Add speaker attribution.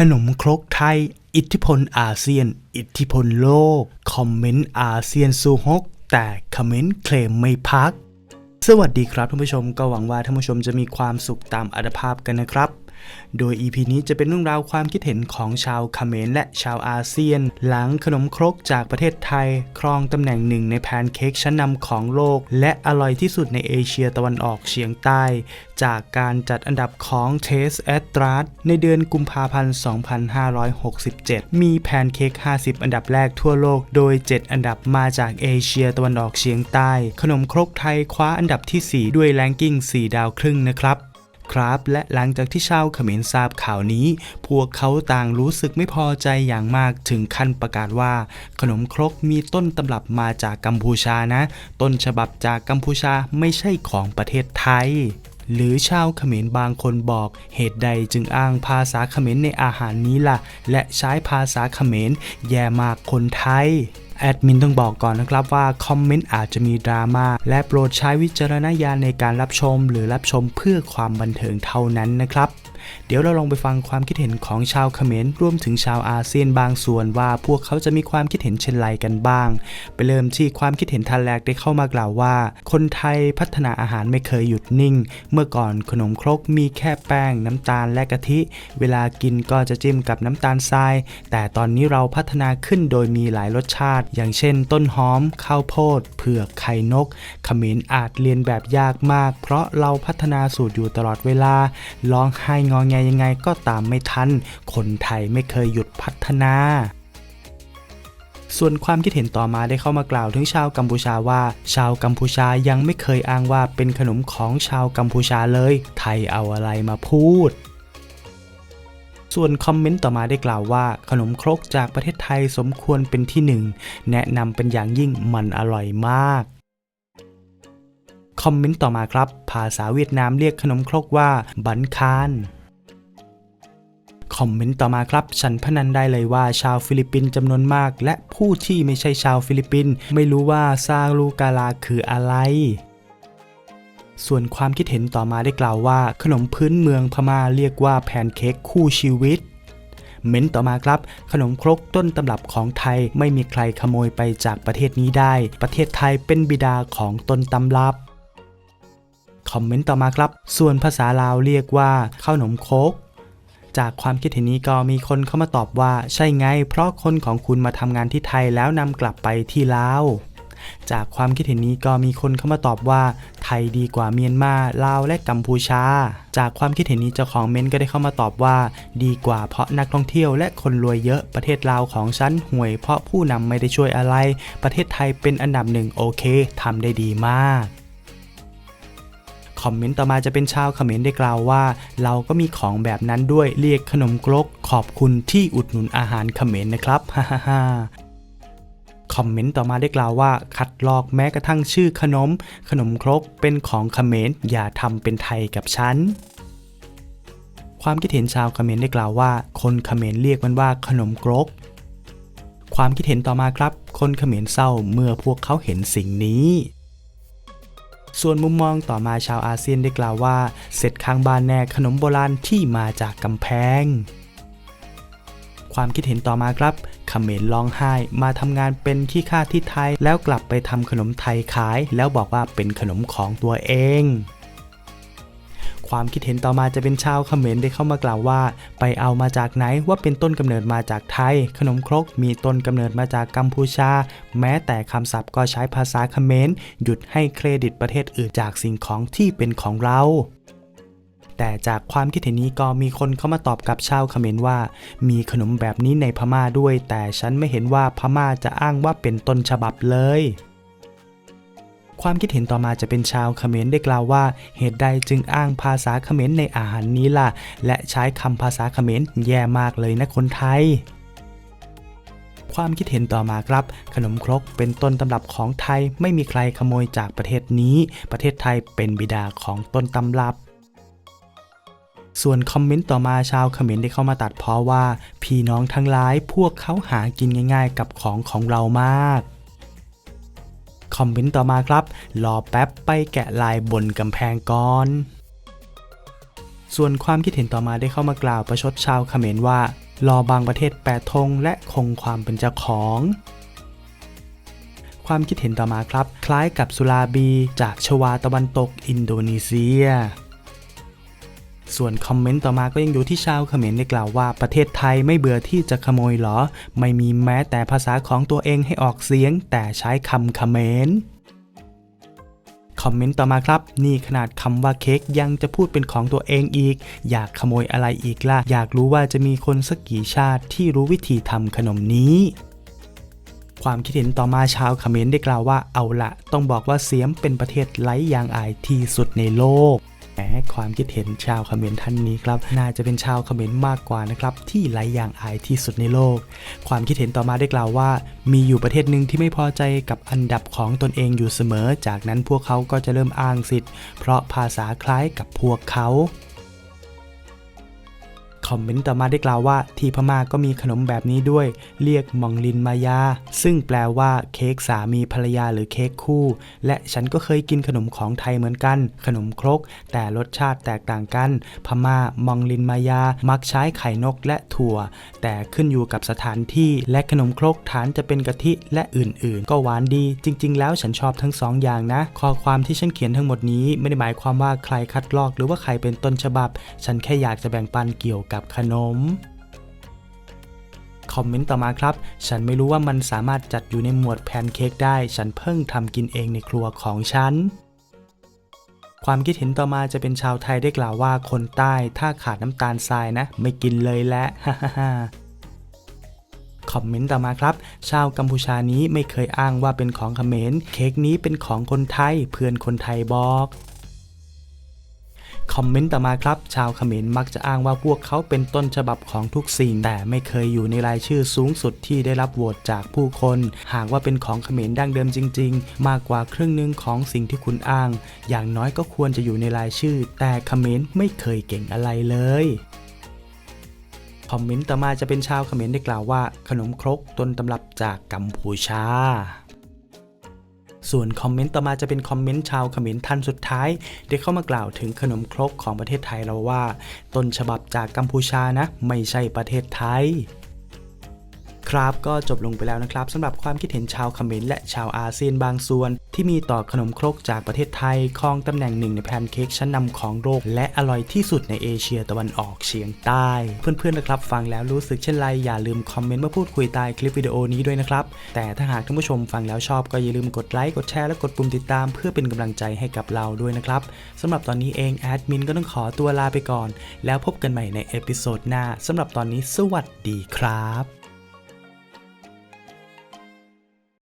Speaker 1: ขนมครกไทย อิทธิพลอาเซียน อิทธิพลโลก คอมเมนต์อาเซียนสูฮก แต่คอมเมนต์เคลมไม่พัก สวัสดีครับท่านผู้ชมก็หวังว่าท่านผู้ชมจะมีความสุขตามอัตภาพกันนะครับ โดย EP นี้จะเป็นเรื่องราวความคิดเห็นของชาวเขมรและชาวอาเซียน หลังขนมครกจากประเทศไทย ครองตำแหน่งหนึ่งในแพนเค้กชั้นนำของโลก และอร่อยที่สุดในเอเชียตะวันออกเฉียงใต้ จากการจัดอันดับของ Taste Atlas ในเดือนกุมภาพันธ์ 2567 มีแพนเค้ก 50 อันดับแรกทั่วโลก โดย 7 อันดับมาจากเอเชียตะวันออกเฉียงใต้ ขนมครกไทยคว้าอันดับที่ 4 ด้วยแรงกิ้ง 4 ดาวครึ่งนะครับ ครับ และหลังจากที่ชาวเขมรทราบข่าวนี้ พวกเขาต่างรู้สึกไม่พอใจอย่างมากถึงขั้นประกาศว่า ขนมครกมีต้นตำรับมาจากกัมพูชานะ ต้นฉบับจากกัมพูชาไม่ใช่ของประเทศไทยหรือชาวเขมรบางคนบอกเหตุใดจึงอ้างภาษาเขมรในอาหารนี้ล่ะ และใช้ภาษาเขมรแย่มากคนไทย แอดมินต้องบอกก่อนนะครับว่าคอมเมนต์อาจจะมีดราม่าและโปรดใช้วิจารณญาณในการรับชม หรือรับชมเพื่อความบันเทิงเท่านั้นนะครับ เดี๋ยวเราลองไปฟังความคิดเห็นของชาวเขมรรวมถึงชาวอาเซียนบางส่วนว่าพวกเขาจะมีความคิดเห็นเช่นไรกันบ้าง ไปเริ่มที่ความคิดเห็นทันแรกได้เข้ามากล่าวว่า คนไทยพัฒนาอาหารไม่เคยหยุดนิ่ง เมื่อก่อนขนมครกมีแค่แป้ง น้ำตาลและกะทิ เวลากินก็จะจิ้มกับน้ำตาลทราย แต่ตอนนี้เราพัฒนาขึ้นโดยมีหลายรสชาติ อย่างเช่น ต้นหอม ข้าวโพด เผือกไข่นกเขมรอาจเรียนแบบยากมาก เพราะเราพัฒนาสูตรอยู่ตลอดเวลาร้องไห้งอแงยังไงก็ตามไม่ทัน คนไทยไม่เคยหยุดพัฒนาส่วนความคิดเห็นต่อมาได้เข้ามากล่าวถึงชาวกัมพูชาว่า ชาวกัมพูชายังไม่เคยอ้างว่าเป็นขนมของชาวกัมพูชาเลย ไทยเอาอะไรมาพูด ส่วนคอมเมนต์ต่อมาได้กล่าวว่า ขนมครกจากประเทศไทยสมควรเป็นที่หนึ่ง แนะนำเป็นอย่างยิ่งมันอร่อยมากคอมเมนต์ต่อมาครับ ภาษาเวียดนามเรียกขนมครกว่า บันคาน คอมเมนต์ต่อมาครับ ฉันพนันได้เลยว่าชาวฟิลิปปินส์จำนวนมาก และผู้ที่ไม่ใช่ชาวฟิลิปปินส์ไม่รู้ว่าซาลูกาลาคืออะไรส่วนความคิดเห็นต่อมาได้กล่าวว่า ขนมพื้นเมืองพม่าเรียกว่าแพนเค้กคู่ชีวิต เม้นต์ต่อมาครับ ขนมครกต้นตำรับของไทยไม่มีใครขโมยไปจากประเทศนี้ได้ ประเทศไทยเป็นบิดาของต้นตำรับ คอมเมนต์ต่อมาครับ ส่วนภาษาลาวเรียกว่าข้าวหนมโคก จากความคิดเห็นนี้ก็มีคนเข้ามาตอบว่า ใช่ไง เพราะคนของคุณมาทำงานที่ไทยแล้วนำกลับไปที่ลาวจากความคิดเห็นนี้ก็มีคนเข้ามาตอบว่า ไทยดีกว่าเมียนมาลาวและกัมพูชา จากความคิดเห็นนี้เจ้าของเม้นก็ได้เข้ามาตอบว่า ดีกว่าเพราะนักท่องเที่ยวและคนรวยเยอะประเทศลาวของฉันห่วย เพราะผู้นำไม่ได้ช่วยอะไร ประเทศไทยเป็นอันดับหนึ่งโอเคทำได้ดีมาก อมเมนต์ต่อมาจะเป็นชาวเขมรได้กล่าวว่า เราก็มีของแบบนั้นด้วยเรียกขนมกรกขอบคุณที่อุดหนุนอาหารเขมรนะครับฮ่าฮ่าคอมเมนต์ต่อมาได้กล่าวว่า คัดลอกแม้กระทั่งชื่อขนม ขนมครกเป็นของเขมรอย่าทำเป็นไทยกับฉันความคิดเห็นชาวเขมรได้กล่าวว่า คนเขมรเรียกมันว่าขนมกรก ความคิดเห็นต่อมาครับ คนเขมรเศร้าเมื่อพวกเขาเห็นสิ่งนี้ ส่วนมุมมองต่อมาชาวอาเซียนได้กล่าวว่า เสร็จข้างบ้านแน่ขนมโบราณที่มาจากกำแพง ความคิดเห็นต่อมาครับเขมรร้องไห้มาทำงานเป็นขี้ข้าที่ไทย แล้วกลับไปทำขนมไทยขาย แล้วบอกว่าเป็นขนมของตัวเอง ความคิดเห็นต่อมาจะเป็นชาวเขมรได้เข้ามากล่าวว่า ไปเอามาจากไหนว่าเป็นต้นกำเนิดมาจากไทย ขนมครกมีต้นกำเนิดมาจากกัมพูชา แม้แต่คำศัพท์ก็ใช้ภาษาเขมรหยุดให้เครดิตประเทศอื่นจากสิ่งของที่เป็นของเราแต่จากความคิดเห็นนี้ก็มีคนเข้ามาตอบกับชาวเขมรว่า มีขนมแบบนี้ในพม่าด้วย แต่ฉันไม่เห็นว่าพม่าจะอ้างว่าเป็นต้นฉบับเลย ความคิดเห็นต่อมาจะเป็นชาวเขมรได้กล่าวว่า เหตุใดจึงอ้างภาษาเขมรในอาหารนี้ล่ะ และใช้คำภาษาเขมรแย่มากเลยนะคนไทยความคิดเห็นต่อมาครับ ขนมครกเป็นต้นตำรับของไทยไม่มีใครขโมยจากประเทศนี้ ประเทศไทยเป็นบิดาของต้นตำรับ ส่วนคอมเมนต์ต่อมาชาวเขมรได้เข้ามาตัดเพราะว่า พี่น้องทั้งหลายพวกเขาหากินง่าย ๆ กับของของเรามาก คอมเมนต์ต่อมาครับ รอแป๊บไปแกะลายบนกำแพงก่อนส่วนความคิดเห็นต่อมาได้เข้ามากล่าวประชดชาวเขมรว่า รอบางประเทศแปดธงและคงความเป็นเจ้าของ ความคิดเห็นต่อมาครับ คล้ายกับสุราบีจากชวาตะวันตกอินโดนีเซีย ส่วนคอมเมนต์ต่อมาก็ยังอยู่ที่ชาวเขมรได้กล่าวว่าประเทศไทยไม่เบื่อที่จะขโมยเหรอ ไม่มีแม้แต่ภาษาของตัวเองให้ออกเสียง แต่ใช้คำเขมรคอมเมนต์ต่อมาครับ นี่ขนาดคำว่าเค้กยังจะพูดเป็นของตัวเองอีก อยากขโมยอะไรอีกล่ะ อยากรู้ว่าจะมีคนสักกี่ชาติที่รู้วิธีทำขนมนี้ ความคิดเห็นต่อมาชาวเขมรได้กล่าวว่าเอาละต้องบอกว่าเสียมเป็นประเทศไร้ยางอายที่สุดในโลก แหมความคิดเห็นชาวเขมรท่านนี้ครับน่าจะเป็นชาวเขมรมากกว่านะครับที่ไร้ยางอายที่สุดในโลก ความคิดเห็นต่อมาได้กล่าวว่า มีอยู่ประเทศหนึ่งที่ไม่พอใจกับอันดับของตนเองอยู่เสมอ จากนั้นพวกเขาก็จะเริ่มอ้างสิทธิ์ เพราะภาษาคล้ายกับพวกเขา คอมเมนต์ต่อมาได้กล่าวว่าที่พม่าก็มีขนมแบบนี้ด้วย เรียกมองลินมายา ซึ่งแปลว่าเค้กสามีภรรยาหรือเค้กคู่ และฉันก็เคยกินขนมของไทยเหมือนกัน ขนมครก แต่รสชาติแตกต่างกัน พม่ามองลินมายา มักใช้ไข่นกและถั่ว แต่ขึ้นอยู่กับสถานที่ และขนมครกฐานจะเป็นกะทิและอื่นๆ ก็หวานดี จริง ๆ แล้วฉันชอบทั้งสองอย่างนะ ข้อความที่ฉันเขียนทั้งหมดนี้ไม่ได้หมายความว่าใครคัดลอกหรือว่าใครเป็นต้นฉบับ ฉันแค่อยากจะแบ่งปันเกี่ยวกับขนม คอมเมนต์ต่อมาครับ ฉันไม่รู้ว่ามันสามารถจัดอยู่ในหมวดแพนเค้กได้ ฉันเพิ่งทำกินเองในครัวของฉัน ความคิดเห็นต่อมาจะเป็นชาวไทยได้กล่าวว่าคนใต้ถ้าขาดน้ำตาลทรายนะ ไม่กินเลยและคอมเมนต์ต่อมาครับ ชาวกัมพูชานี้ไม่เคยอ้างว่าเป็นของเขมร เค้กนี้เป็นของคนไทย เพื่อนคนไทยบอก คอมเมนต์ต่อมาครับ ชาวเขมรมักจะอ้างว่าพวกเขาเป็นต้นฉบับของทุกสิ่ง แต่ไม่เคยอยู่ในรายชื่อสูงสุดที่ได้รับโหวตจากผู้คน หากว่าเป็นของเขมรดั้งเดิมจริง ๆ มากกว่าครึ่งหนึ่งของสิ่งที่คุณอ้าง อย่างน้อยก็ควรจะอยู่ในรายชื่อ แต่เขมรไม่เคยเก่งอะไรเลยคอมเมนต์ต่อมาจะเป็นชาวเขมรได้กล่าวว่า ขนมครกต้นตำรับจากกัมพูชา ส่วนคอมเมนต์ต่อมาจะเป็นคอมเมนต์ชาวเขมรท่านสุดท้ายได้เข้ามากล่าวถึงขนมครกของประเทศไทยเราว่า ต้นฉบับจากกัมพูชานะ ไม่ใช่ประเทศไทย ครับก็จบลงไปแล้วนะครับสำหรับความคิดเห็นชาวเขมรและชาวอาเซียนบางส่วน ที่มีต่อขนมครกจากประเทศไทยครองตำแหน่งหนึ่งในแพนเค้กชั้นนำของโลกและอร่อยที่สุดในเอเชียตะวันออกเฉียงใต้ เพื่อนๆนะครับ ฟังแล้วรู้สึกเช่นไรอย่าลืมคอมเมนต์มาพูดคุยใต้คลิปวิดีโอนี้ด้วยนะครับ แต่ถ้าหากท่านผู้ชมฟังแล้วชอบก็อย่าลืมกดไลค์กดแชร์และกดปุ่มติดตามเพื่อเป็นกำลังใจให้กับเราด้วยนะครับสำหรับตอนนี้เองแอดมินก็ต้องขอตัวลาไปก่อน แล้วพบกันใหม่ในเอพิโซดหน้าสำหรับตอนนี้สวัสดีครับ